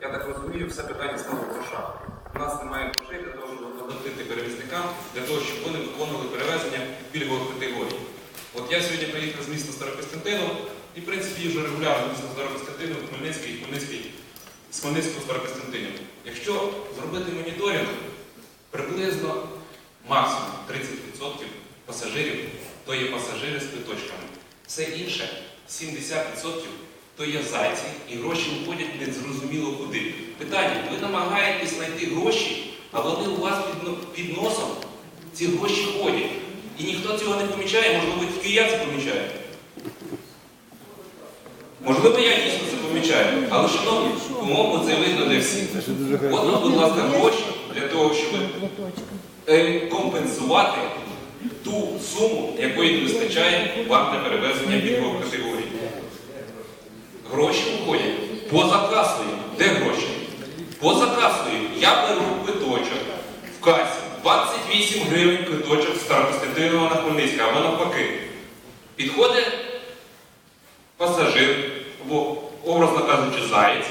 Я так розумію, все питання стало грошах. У нас немає грошей для того, щоб оплатити перевізникам, для того, щоб вони виконували перевезення пільгових категорій. От я сьогодні приїхав з міста Старокостянтину і, в принципі, їжджу регулярно з міста Старокостянтину, Хмельницький, Хмельницький, з Хмельницького в Старокостянтину. Якщо зробити моніторинг, приблизно максимум 30% пасажирів то є пасажири з квиточками. Все інше 70% то є зайці, і гроші уходять незрозуміло куди. Питання, ви намагаєтесь знайти гроші, а вони у вас під, носом ці гроші ходять. І ніхто цього не помічає, можливо, тільки я це помічаю. Можливо, я дійсно це помічаю. Але, шановні, по-моєму, це видно для всіх. От вам, будь ласка, гроші для того, щоб е, компенсувати ту суму, якої не вистачає вам на перевезення пільгових категорій. Гроші уходять поза касою. Де гроші? Поза касою. Я беру квиточок в касі. 28 гривень квиточок Старокостянтинова на Хмельницька, або навпаки. Підходить пасажир, або, образно кажучи, заєць,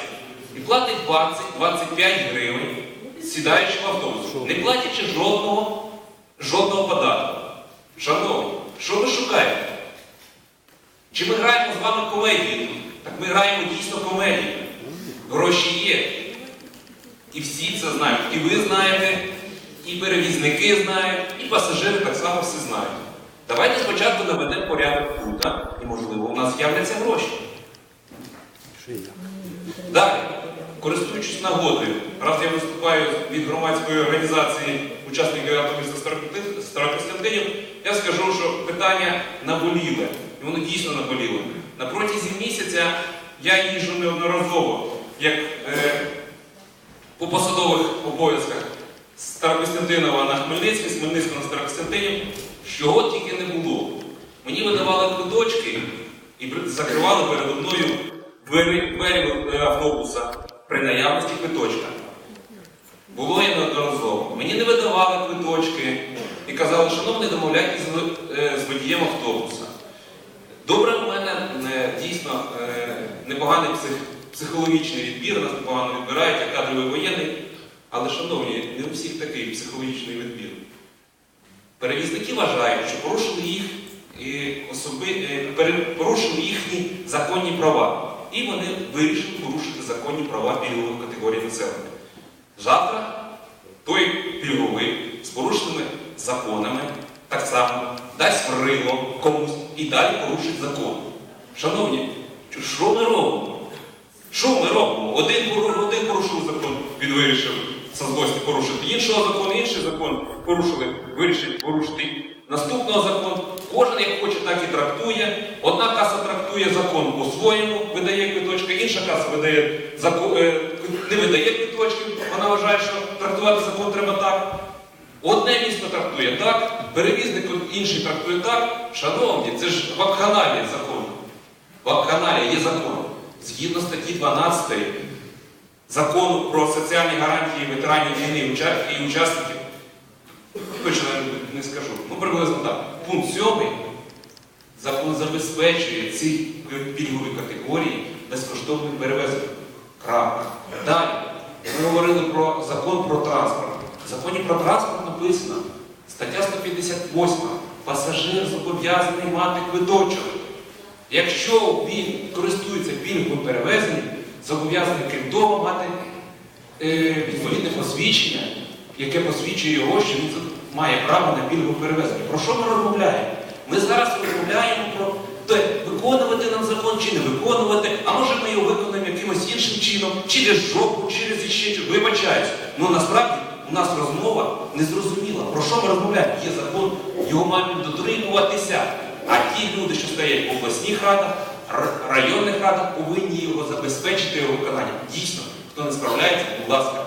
і платить 20-25 гривень, сідаючи в автобус, не платячи жодного, жодного податку. Шановні, що ви шукаєте? Чи ми граємо з вами комедію? Так ми граємо дійсно комедію. Гроші є. І всі це знають. І ви знаєте, і перевізники знають, і пасажири так само всі знають. Давайте спочатку наведемо порядок тут, і можливо у нас з'являться гроші. Далі, користуючись нагодою, раз я виступаю від громадської організації учасників АТО міста Старокостянтин- Старокостянтинів, я скажу, що питання наболіле. І воно дійсно наболіло. На протязі місяця я їжджу неодноразово, як е, по посадових обов'язках Старокостянтинова на Хмельницький, з Хмельницького на Старокостянтинів, чого тільки не було. Мені видавали квиточки і закривали передо мною двері, е, автобуса при наявності квиточка. Було і неодноразово. Мені не видавали квиточки і казали, шановний, домовляйтесь з, е, водієм автобуса. Добре, у мене е, дійсно непоганий псих, психологічний відбір, нас непогано відбирають, як кадровий воєнний. Але, шановні, не у всіх такий психологічний відбір. Перевізники вважають, що порушили їх е, особи, е, порушили їхні законні права. І вони вирішили порушити законні права пільгових категорій населення. Завтра той пільговий з порушеними законами так само дасть врило комусь і далі порушить закон. Шановні, що ми робимо? Що ми робимо? Один, один порушив закон, він вирішив со злості порушити іншого закону, інший закон порушили, вирішив порушити наступного закону. Кожен як хоче, так і трактує. Одна каса трактує закон по-своєму, видає квиточки, інша каса видає закон, е, не видає квиточки, вона вважає, що трактувати закон треба так. Одне місто трактує так, перевізник інший трактує так. Шановні, це ж вакханалія закону. Вакханалія є закон. Згідно статті 12 закону про соціальні гарантії ветеранів війни і учасників, точно не- скажу, ну приблизно так. Пункт 7 закон забезпечує ці пільгові категорії безкоштовним перевезенням. Крапка. Далі. Ми говорили про закон про транспорт. В законі про транспорт написано, стаття 158. Пасажир зобов'язаний мати квиточок. Якщо він користується пільговим перевезенням, зобов'язаний крім того мати е, відповідне посвідчення, яке посвідчує його, що він має право на пільгове перевезення. Про що ми розмовляємо? Ми зараз розмовляємо про те, виконувати нам закон чи не виконувати, а може ми його виконаємо якимось іншим чином, через жопу, через іще щось. Вибачаюсь. Ну насправді у нас розмова незрозуміла. Про що ми розмовляємо? Є закон, його мають дотримуватися. А ті люди, що стоять в обласних радах, районних радах, повинні його забезпечити його виконання. Дійсно, хто не справляється, будь ласка,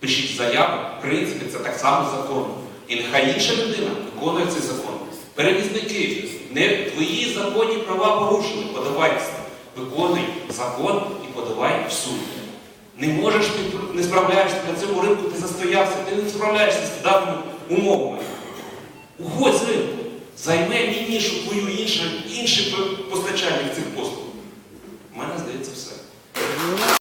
пишіть заяву. В принципі, це так само законно. І нехай інша людина виконує цей закон. Перевізники, не твої законні права порушили, подавайся. Виконуй закон і подавай в суд. Не можеш ти не справляєшся на цьому ринку, ти застоявся, ти не справляєшся з даними умовами. Уходь з ринку. Займе мені нішу твою інший постачальник цих послуг. У мене здається все.